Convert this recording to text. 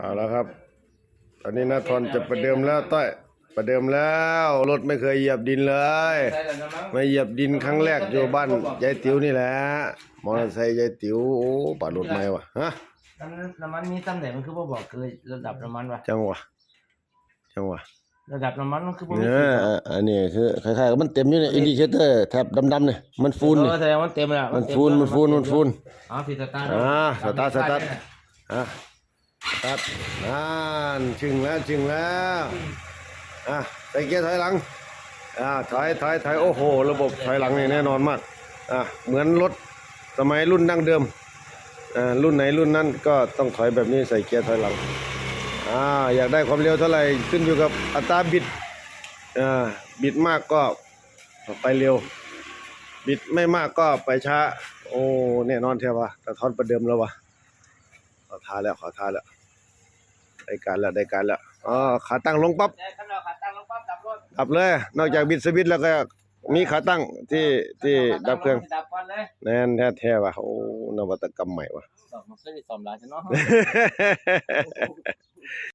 เอาแล้วครับตอนนี้นาทอนจะประเดิมแล้วต้อยประเดิมแล้วรถไม่เคยเหยียบดินเลยใช่แล้วนะมั้งมาเหยียบดินครั้งแรกอยู่บ้านยายติ๋วนี่แหละมอเตอร์ไซค์ยายติ๋วโอ้ปาดรถไม่วะฮะน้ำน้ำมันมีตำแหน่งมันคือบ่บอกคือระดับน้ำมันวะจังหวะจังหวะระดับน้ำมันมันคือบ่มีเนี่ยอะอันนี้คือคล้ายๆกับมันเต็มอยู่เนี่ยอินดิเคเตอร์แถบดำๆเนี่ยมันฟูนเอนี่อแสดงว่าเต็มแล้วมันฟูนมันฟูนมันฟูนอ๋อสิสตาร์ทอ่าสตาร์ทสตาร์ทอะ ตัดนั่นชึงแล้วชึงแล้วอะใส่เกียร์ถอยหลังอ่าถอยถอยถอยโอ้โห ระบบถอยหลังนี่แน่นอนมากอะเหมือนรถสมัยรุ่นดั้งเดิมอ่ารุ่นไหนรุ่นนั้นก็ต้องถอยแบบนี้ใส่เกียร์ถอยหลังอ่าอยากได้ความเร็วเท่าไหร่ขึ้นอยู่กับอัตราบิดอ่าบิดมากก็ไปเร็ว บิดไม่มากก็ไปช้า โอ้แน่นอนเท่าวะแต่ทอนประเดิมแล้ววะขอทาแล้วขอทาแล้ว ได้การแล้วได้การแล้วอ๋อขาตั้งลงปั๊บได้ขั้นเราขาตั้งลงปั๊บดับรถดับเลย นอกจากบิดสวิตช์แล้วก็มีขาตั้งที่ที่ดับเครื่องดับก่อนเลยแน่นแท้แท้ๆว่ะโอ้นวัตกรรมใหม่ว่ะสอบมันเคยได้สอบหลายใช่เนาะ